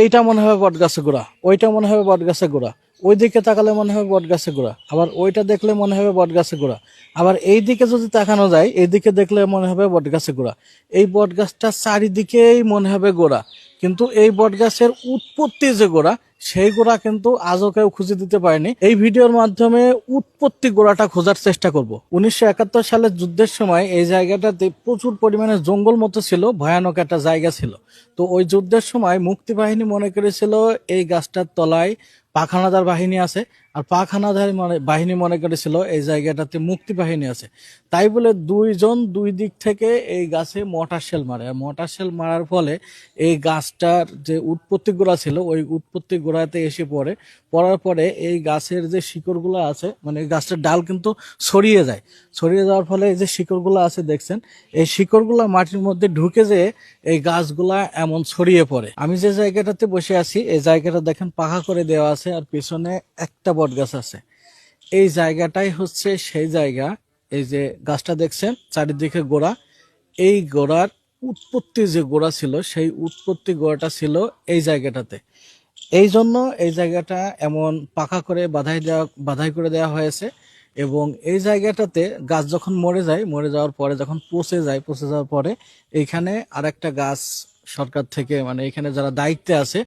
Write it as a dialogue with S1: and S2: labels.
S1: এইটা মনে হবে বট গাছে গোড়া, ওইটা মনে হবে বট গাছে গোড়া ওই দিকে তাকালে মনে হবে বট গাছে গোড়া, আবার ওইটা দেখলে মনে হবে বট গাছে গোড়া, আবার এই দিকে যদি তাকানো যায় এই দিকে দেখলে মনে হবে বট গাছে গোড়া, এই বট গাছটা চারিদিকেই মনে হবে গোড়া কিন্তু এই বট গাছের উৎপত্তি যে গোড়া, সেই গোড়া কিন্তু আজও কেউ খুঁজে দিতে পারেনি। এই ভিডিওর মাধ্যমে উৎপত্তি গোড়াটা খোঁজার চেষ্টা করব। উনিশশো একাত্তর সালের যুদ্ধের সময় এই জায়গাটাতে প্রচুর পরিমাণে জঙ্গল মতো ছিল, ভয়ানক একটা জায়গা ছিল। তো ওই যুদ্ধের সময় মুক্তিবাহিনী মনে করেছিল, এই গাছটার তলায় পাখানাদার বাহিনী আছে, আর পাখানাদার মনে বাহিনী মনে করেছিল, এই জায়গাটাতে মুক্তি বাহিনী আছে। তাই বলে দুইজন দুই দিক থেকে এই গাছে মটার শেল মারে। আর মটার শেল মারার ফলে এই গাছটার যে উৎপত্তি গোড়া ছিল, ওই উৎপত্তি গোড়াতে এসে পড়ে। পড়ার পরে এই গাছের যে শিকড়গুলো আছে মানে গাছটার ডাল কিন্তু ছড়িয়ে যায়। ছড়িয়ে যাওয়ার ফলে এই যে শিকড়গুলো আছে, দেখছেন? এই শিকড়গুলো মাটির মধ্যে ঢুকে যেয়ে এই গাছগুলা এমন ছড়িয়ে পড়ে। আমি যে জায়গাটাতে বসে আছি, এই জায়গাটা দেখেন পাখা করে দেওয়া আছে, আর পিছনে একটা বট গাছ আছে। এই জায়গাটাই হচ্ছে সেই জায়গা। এই যে গাছটা দেখছেন, চারিদিকে গোড়া। এই গোড়ার উৎপত্তি যে গোড়া ছিল, সেই উৎপত্তি গোড়াটা ছিল এই জায়গাটাতে। এই জন্য এই জায়গাটা এমন পাকা করে বাধাই দেওয়া, বাধাই করে দেওয়া হয়েছে এবং এই জায়গাটাতে গাছ যখন মরে যায়, মরে যাওয়ার পরে যখন পচে যায়, পচে যাওয়ার পরে এইখানে আরেকটা গাছ সরকার থেকে মানে এখানে যারা দায়িত্বে আছে